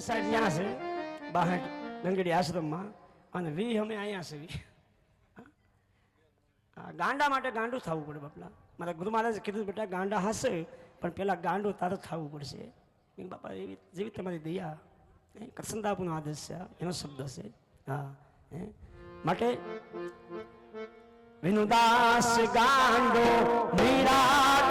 સાહેબ ત્યાં છે બાહટ ગંગડી આશ્રમમાં અને વી અમે અહીંયા છે વી ગાંડા માટે ગાંડું થવું પડે બાપલા. મારા ગુરુ મહારાજે કીધું બેટા ગાંડા હશે પણ પેલા ગાંડું તારે થવું પડશે. બાપા એવી જેવી તમારી દયા. હે, કરસનદાપુનો આદેશ છે એનો શબ્દ છે. હા હે? માટે વિનુદાસ ગાંડો મીરા